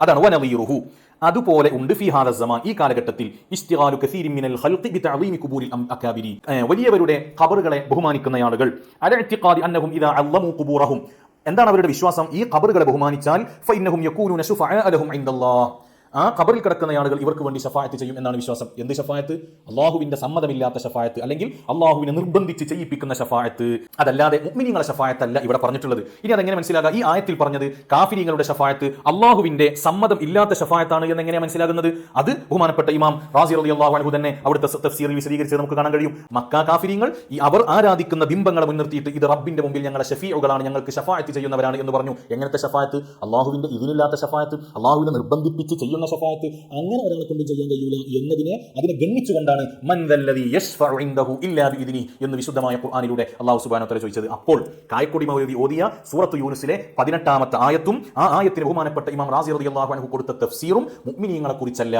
അതാണ് വനവീറുഹു അതുപോലെ ഉണ്ട് ഫി ഹാദ ഈ കാലഘട്ടത്തിൽ ഇസ്തിഹാലു കസീരി മിനൽ ഖൽഖി ബിതഅളീമി ഖുബൂരിൽ അം- അകാബിരി ഏഹ് വലിയവരുടെ ഖബറുകളെ ബഹുമാനിക്കുന്ന ആളുകൾ അല ഇഅ്തിഖാദി അന്നഹും ഇദാ അല്ലമു ഖുബൂറഹും. എന്താണ് അവരുടെ വിശ്വാസം? ഈ ഖബറുകളെ ബഹുമാനിച്ചാൽ ഫഇന്നഹും യകൂനു നസുഫഅ ലഹും ഇൻദല്ലാഹ്. ആ കബറിൽ കിടക്കുന്ന ആളുകൾ ഇവർക്ക് വേണ്ടി ഷഫായത്ത് ചെയ്യും എന്നാണ് വിശ്വാസം. എന്ത് ഷഫായത്ത് അള്ളാഹുവിന്റെ സമ്മതമില്ലാത്ത ഷഫായത്ത് അല്ലെങ്കിൽ അള്ളാഹുവിനെ നിർബന്ധിച്ച് ചെയ്യിപ്പിക്കുന്ന ഷഫായത്ത് അതല്ലാതെ മുഅ്മിനീങ്ങളുടെ ഷഫായത്തല്ല ഇവിടെ പറഞ്ഞിട്ടുള്ളത്. ഇനി അതെങ്ങനെ മനസ്സിലാക്കുക ഈ ആയത്തിൽ പറഞ്ഞത് കാഫിരിങ്ങളുടെ ഷഫായത്ത് അള്ളാഹുവിന്റെ സമ്മതം ഇല്ലാത്ത ഷഫായത്താണ് എന്ന് എങ്ങനെ മനസ്സിലാകുന്നത്? അത് ബഹുമാനപ്പെട്ട ഇമാം റാസി അലി അള്ളാഹു അൻഹു തന്നെ അവിടുത്തെ തഫ്സീറിൽ വിശദീകരിച്ച് നമുക്ക് കാണാൻ കഴിയും. മക്ക കാഫിരിങ്ങൾ ഈ അവർ ആരാധിക്കുന്ന ബിംബങ്ങളെ മുൻനിർത്തിയിട്ട് ഇത് റബ്ബിന്റെ മുമ്പിൽ ഞങ്ങളെ ഷഫീഉകളാണ് ഞങ്ങൾക്ക് ഷഫായത്ത് ചെയ്യുന്നവരാണ് എന്ന് പറഞ്ഞു. എങ്ങനത്തെ ഷഫായത്ത് അള്ളാഹുവിന്റെ ഇതിനില്ലാത്ത ഷഫായത്ത് അള്ളാഹുവിനെ നിർബന്ധിപ്പിച്ച് ചെയ്യുന്ന ഷഫായത്ത് അങ്ങനെ ഒരാളെ കൊണ്ട് ചെയ്യാൻ കഴിയൂല എന്നതിനെ അതിനെ ഗണ്ണിച്ചുകൊണ്ടാണ് മൻ ദല്ലദീ യശ്ഫഉ ഇൻദഹു ഇല്ലാ ബിഇദ്നി എന്ന് വിശുദ്ധമായ ഖുർആനിലൂടെ അള്ളാഹു സുബ്ഹാനഹു വതആല ചോദിച്ചത്. അപ്പോൾ കായക്കൊടി മൗലവി ഓതിയ സൂറത്ത് യൂനുസിലെ പതിനെട്ടാമത്തെ ആയത്തും ആ ആയത്തിന് ബഹുമാനപ്പെട്ട ഇമാം റാസി റളിയല്ലാഹു അൻഹു കൊടുത്ത തഫ്സീറും മുഅ്മിനീങ്ങളെ കുറിച്ചല്ല